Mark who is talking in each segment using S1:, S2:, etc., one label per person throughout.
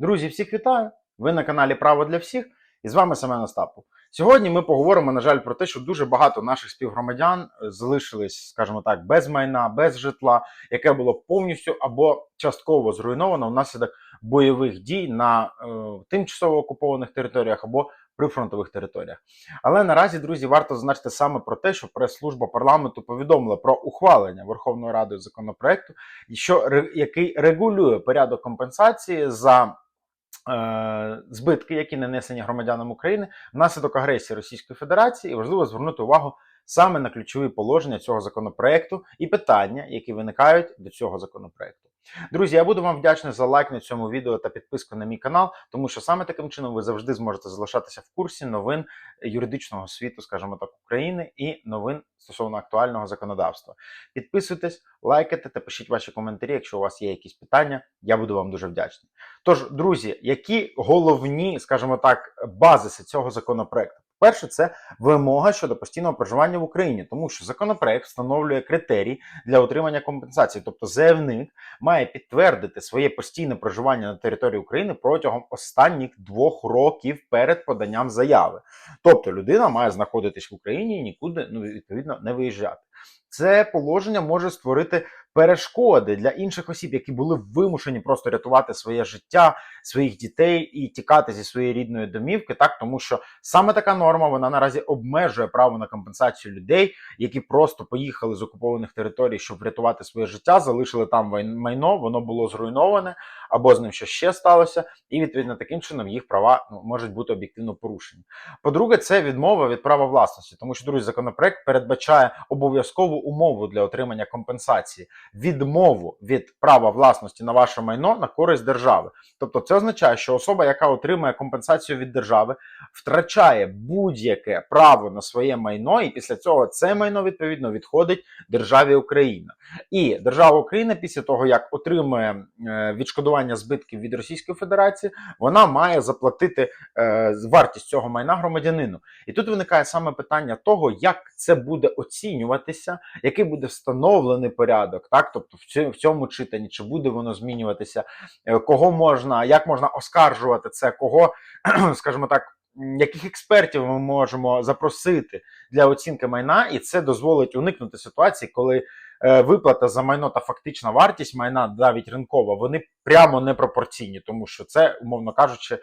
S1: Друзі, всіх вітаю! Ви на каналі Право для всіх і з вами Семен Остапов. Сьогодні ми поговоримо, на жаль, про те, що дуже багато наших співгромадян е, залишились, скажімо так, без майна, без житла, яке було повністю або частково зруйновано внаслідок бойових дій на е, тимчасово окупованих територіях або прифронтових територіях. Але наразі, друзі, варто зазначити саме про те, що прес-служба парламенту повідомила про ухвалення Верховною Радою законопроекту, що який регулює порядок компенсації за. Е, Збитки, які нанесені громадянам України внаслідок агресії Російської Федерації, і важливо звернути увагу саме на ключові положення цього законопроекту і питання, які виникають до цього законопроекту. Друзі, я буду вам вдячний за лайк на цьому відео та підписку на мій канал, тому що саме таким чином ви завжди зможете залишатися в курсі новин юридичного світу, скажімо так, України і новин стосовно актуального законодавства. Підписуйтесь, лайкайте та пишіть ваші коментарі, якщо у вас є якісь питання. Я буду вам дуже вдячний. Тож, друзі, які головні, скажімо так, базиси цього законопроекту? Перше, це вимога щодо постійного проживання в Україні, тому що законопроект встановлює критерії для отримання компенсації, тобто заявник має підтвердити своє постійне проживання на території України протягом останніх двох років перед поданням заяви. Тобто людина має знаходитись в Україні і нікуди ну, відповідно не виїжджати. Це положення може створити перешкоди для інших осіб, які були вимушені просто рятувати своє життя, своїх дітей і тікати зі своєї рідної домівки, так тому що саме така норма вона наразі обмежує право на компенсацію людей, які просто поїхали з окупованих територій, щоб врятувати своє життя, залишили там майно, воно було зруйноване, або з ним щось ще сталося, і відповідно таким чином їх права ну, можуть бути об'єктивно порушені. По-друге, це відмова від права власності, тому що друзі, законопроект передбачає обов'язкову умову для отримання компенсації відмову від права власності на ваше майно на користь держави. Тобто, це означає, що особа, яка отримує компенсацію від держави, втрачає будь-яке право на своє майно, і після цього це майно відповідно відходить державі Україна. І держава Україна, після того як отримує е, відшкодування збитків від Російської Федерації, вона має заплатити е, вартість цього майна громадянину. І тут виникає саме питання того, як це буде оцінюватися, який буде встановлений порядок, так тобто в цьому, читанні, чи буде воно змінюватися, е, кого можна, як можна оскаржувати це, кого, скажімо так. Яких експертів ми можемо запросити для оцінки майна, і це дозволить уникнути ситуації, коли е, виплата за майно та фактична вартість майна, навіть ринкова, вони прямо непропорційні, тому що це, умовно кажучи,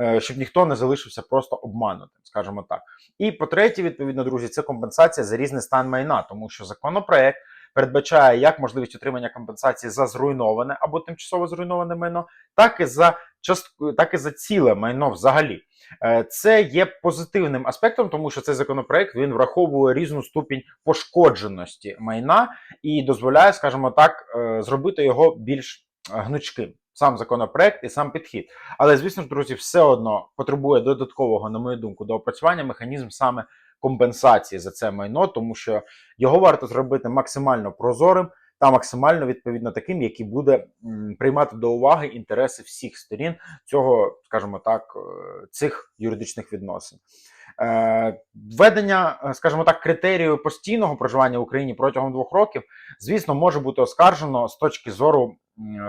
S1: е, щоб ніхто не залишився просто обманутим, скажімо так. І по-третє, відповідно, друзі, це компенсація за різний стан майна, тому що законопроект передбачає як можливість отримання компенсації за зруйноване або тимчасово зруйноване майно, так і за частку, так і за ціле майно взагалі. Е, Це є позитивним аспектом, тому що цей законопроект він враховує різну ступінь пошкодженості майна і дозволяє, скажімо так, е, зробити його більш е, гнучким. Сам законопроект і сам підхід. Але, звісно ж, друзі, все одно потребує додаткового, на мою думку, доопрацювання механізм саме компенсації за це майно, тому що його варто зробити максимально прозорим та максимально відповідно таким, який буде приймати до уваги інтереси всіх сторін цього, скажімо так, е, цих юридичних відносин. Е, Введення, е, скажімо так, критерію постійного проживання в Україні протягом двох років, звісно, може бути оскаржено з точки зору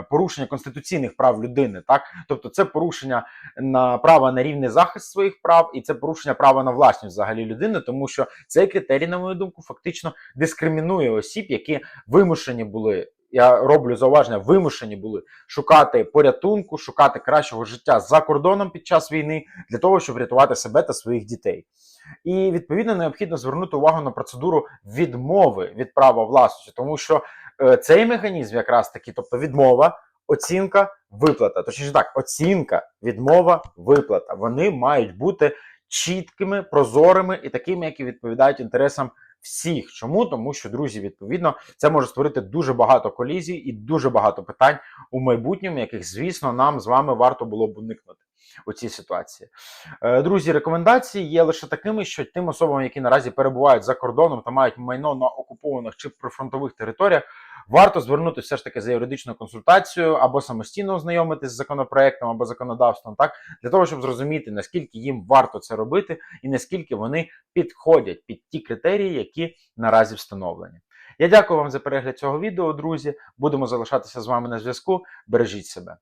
S1: порушення конституційних прав людини. Так, тобто, це порушення на права на рівний захист своїх прав, і це порушення права на власність взагалі людини, тому що цей критерій, на мою думку, фактично дискримінує осіб, які вимушені були. Я роблю зауваження, вимушені були шукати порятунку, шукати кращого життя за кордоном під час війни для того, щоб врятувати себе та своїх дітей. І відповідно необхідно звернути увагу на процедуру відмови від права власності, тому що е, цей механізм, якраз таки, тобто відмова, оцінка, виплата. Точніше так, оцінка, відмова, виплата. Вони мають бути чіткими, прозорими і такими, які відповідають інтересам всіх. Чому? Тому що, друзі, відповідно, це може створити дуже багато колізій і дуже багато питань у майбутньому, яких, звісно, нам з вами варто було б уникнути. У цій ситуації, Е, друзі, рекомендації є лише такими, що тим особам, які наразі перебувають за кордоном та мають майно на окупованих чи прифронтових територіях, варто звернути все ж таки за юридичною консультацією або самостійно ознайомитись з законопроектом або законодавством, так для того, щоб зрозуміти наскільки їм варто це робити, і наскільки вони підходять під ті критерії, які наразі встановлені. Я дякую вам за перегляд цього відео, друзі. Будемо залишатися з вами на зв'язку. Бережіть себе.